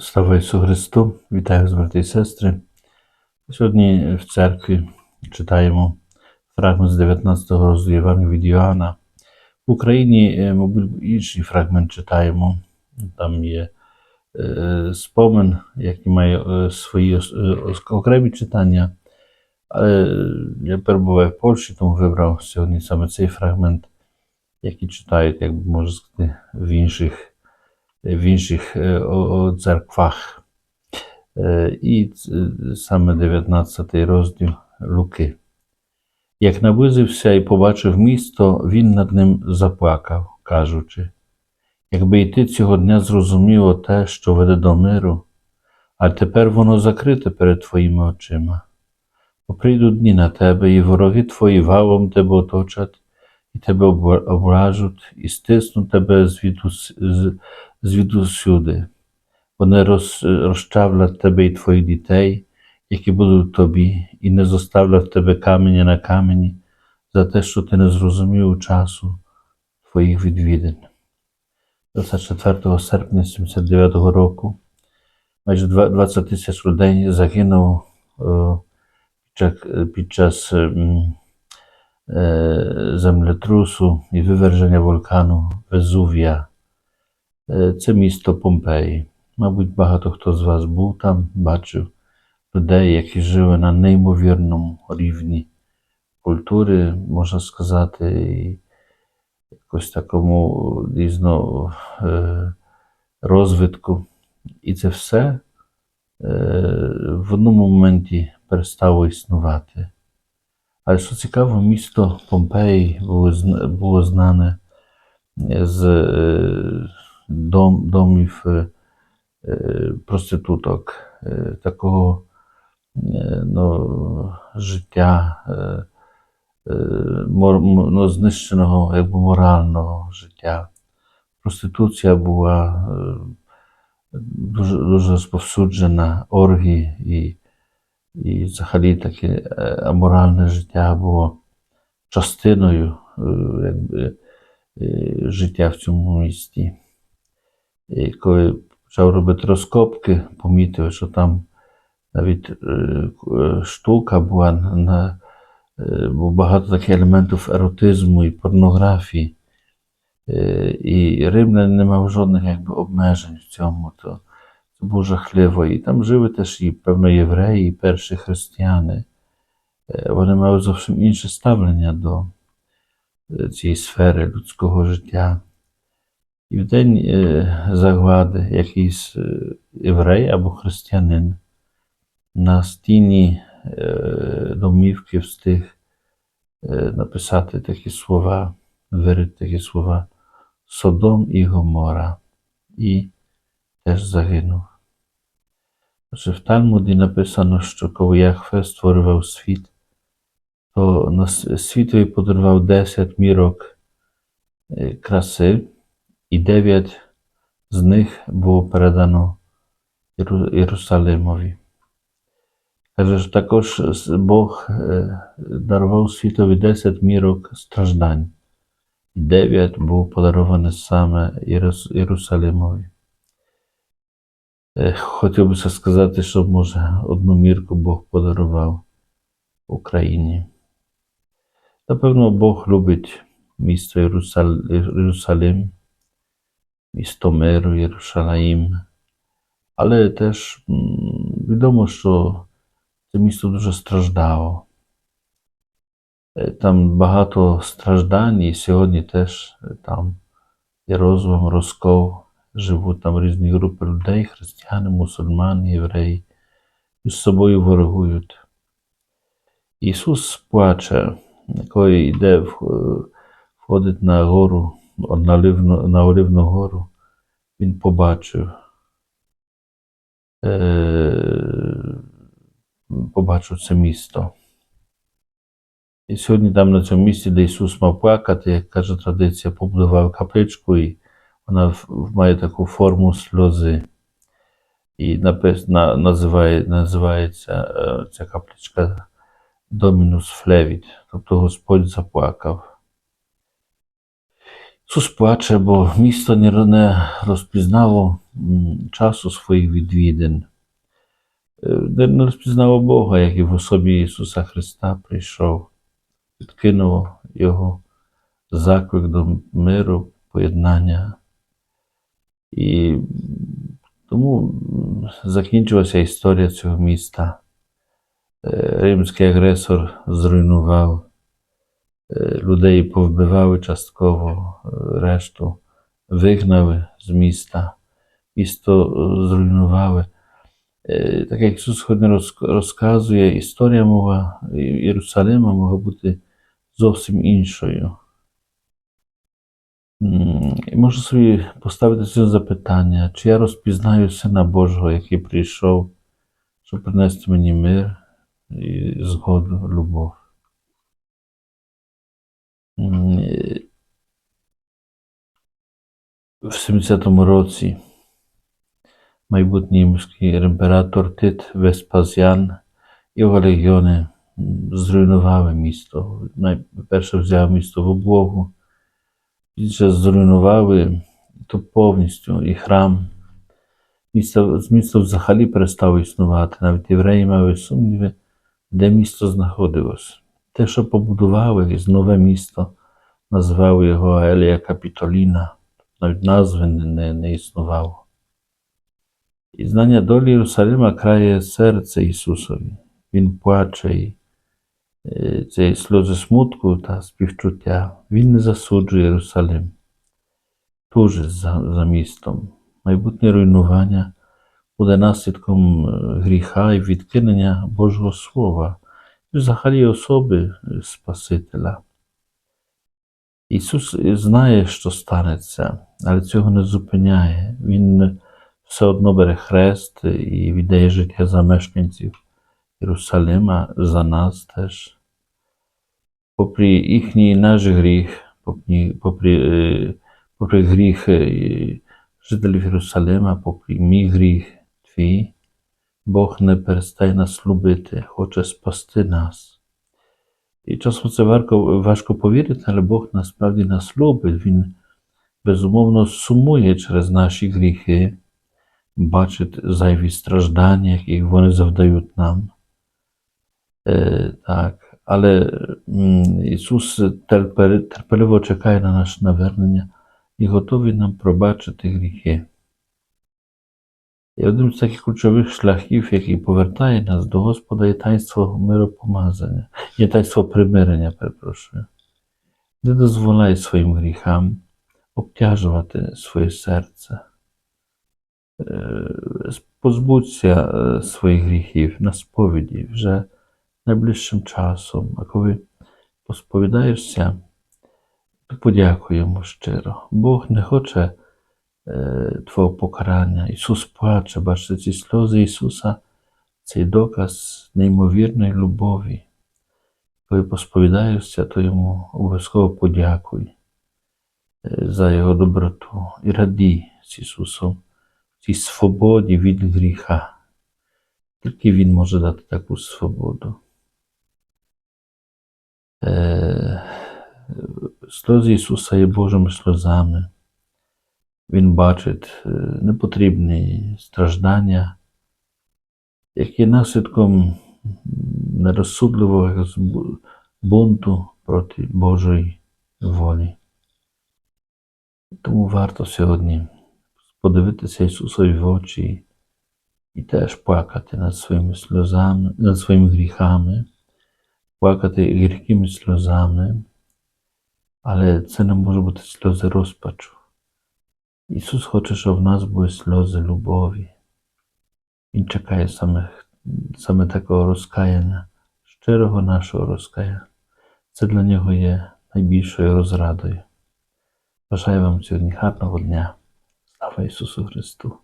Слава Ісусу Христу! Вітаю вас, брати і сестри. Сьогодні в церкві читаємо фрагмент з 19 розділу Євангелія від Йоанна. В Україні, е, мабуть, інший фрагмент читаємо. Там є е, спомин, який має е, свої е, окремі читання. Але я перебуваю в Польщі, тому вибрав сьогодні саме цей фрагмент, який читають, як можна сказати, в інших в інших церквах. І саме 19 розділ Луки. Як наблизився і побачив місто, він над ним заплакав, кажучи: якби й ти цього дня зрозуміло те, що веде до миру, а тепер воно закрите перед твоїми очима. Бо прийдуть дні на тебе, і вороги твої валом тебе оточать, і тебе облажуть, і стиснуть тебе звідус, звідусюди. Вони роз, розчавлять тебе і твоїх дітей, які будуть в тобі, і не зоставлять тебе каменя на камені за те, що ти не зрозумів часу твоїх відвідин. 24 серпня 79 року майже 20 тисяч людей загинуло е, під час- ем, е, землетрусу і виверження вулкану Везувія. Е, Це місто Помпеї. Мабуть, багато хто з вас був там, бачив людей, які жили на неймовірному рівні культури, можна сказати, і якось такому дійсно е, розвитку. І це все е, в одному моменті перестало існувати. Але що цікаво, місто Помпеї було, знане з е, дом, домів е, е, проституток, е, такого ну, життя, ну, знищеного якби, морального життя. Проституція була дуже, дуже розповсюджена, оргії і, і взагалі таке аморальне життя було частиною якби, життя в цьому місті. І коли почав робити розкопки, помітив, що там навіть е, штука була на е, було багато таких елементів еротизму і порнографії. Е, І римлян не мав жодних якби, обмежень в цьому. То це було жахливо. І там жили теж і, певно, євреї, і перші християни. Е, Вони мали зовсім інше ставлення до е, цієї сфери людського життя. І в день е, заглади якийсь е, єврей або християнин на стіні е, домівки встиг написати такі слова, вирити такі слова. Содом і Гомора, і теж загинув. Отже, в Талмуді написано, що коли Яхве створював світ, то світові подарував 10 мірок краси, і 9 з них було передано Єрусалимові. Каже, що також Бог е, дарував світові 10 мірок страждань, і 9 було подароване саме Єрусалимові. Е, Хотів би сказати, що може одну мірку Бог подарував Україні. Напевно, Бог любить місто Єрусал- Єрусалим, місто миру, Єрушалаїм. Але теж відомо, що це місто дуже страждало. Е, Там багато страждань, і сьогодні теж е, там є розлом, розкол, живуть там різні групи людей, християни, мусульмани, євреї, між собою ворогують. Ісус плаче, коли йде, входить на гору, на Оливну гору, Він побачив, е, побачив це місто. І сьогодні там на цьому місці, де Ісус мав плакати, як каже традиція, побудував капличку, і вона має таку форму сльози. І називає, називається е, ця капличка Домінус Флевіт, тобто Господь заплакав. Ісус плаче, бо місто не розпізнало часу своїх відвідин, е, не розпізнало Бога, як і в особі Ісуса Христа прийшов, відкинув Його заклик до миру, поєднання. І тому закінчилася історія цього міста. Е, Римський агресор зруйнував, людей повбивали частково, е, решту вигнали з міста, місто е, зруйнували. Е, Так як Ісус сьогодні розказує, історія мова Єрусалима могла бути зовсім іншою. Можу собі поставити це запитання, чи я розпізнаю Сина Божого, який прийшов, щоб принести мені мир і згоду, любов. І В 70-му році майбутній римський імператор Тит Веспазіан і його легіони зруйнували місто. Найперше взяв місто в облогу, пізніше зруйнували то повністю і храм. Місто, місто взагалі перестало існувати. Навіть євреї мали сумніви, де місто знаходилось. Те, що побудували, нове місто, назвали його Елія Капітоліна, навіть назви не, не, існувало. І знання долі Єрусалима крає серце Ісусові. Він плаче і е, це сльози смутку та співчуття. Він не засуджує Єрусалим, тужить за, за містом. Майбутнє руйнування буде наслідком е, гріха і відкинення Божого Слова, взагалі особи е, Спасителя. Ісус знає, що станеться, але цього не зупиняє. Він все одно бере хрест і віддає життя за мешканців Єрусалима, за нас теж. Попри їхній наш гріх, попри, попри, е, попри гріх е, жителів Єрусалима, попри мій гріх твій, Бог не перестає нас любити, хоче спасти нас. І часом це важко, повірити, але Бог насправді нас любить. Він безумовно сумує через наші гріхи, бачить зайві страждання, які вони завдають нам. Е, так. Але м, Ісус терпеливо чекає на наше навернення і готовий нам пробачити гріхи. Одним з таких ключових шляхів, який повертає нас до Господа, є таїнство миропомазання, є таїнство примирення, перепрошую. Не дозволяй своїм гріхам обтяжувати своє серце. Е, Позбудься е, своїх гріхів на сповіді вже найближчим часом. А коли посповідаєшся, то подякуй йому щиро. Бог не хоче Твого покарання. Ісус плаче, бачите, ці сльози Ісуса цей доказ неймовірної любові. Коли посповідаєшся, то йому обов'язково подякуй за Його доброту і радій з Ісусом цій свободі від гріха. Тільки Він може дати таку свободу. Сльози Ісуса є Божими сльозами. Він бачить е, непотрібні страждання, які наслідком нерозсудливого бунту проти Божої волі. Тому варто сьогодні подивитися Ісусові в очі і теж плакати над своїми сльозами, над своїми гріхами, плакати гіркими сльозами, але це не може бути сльози розпачу. Ісус хоче, щоб в нас були сльози любові. Він чекає саме, саме такого розкаяння, щирого нашого розкаяння. Це для нього є найбільшою розрадою. Бажаю вам сьогодні гарного дня. Слава Ісусу Христу!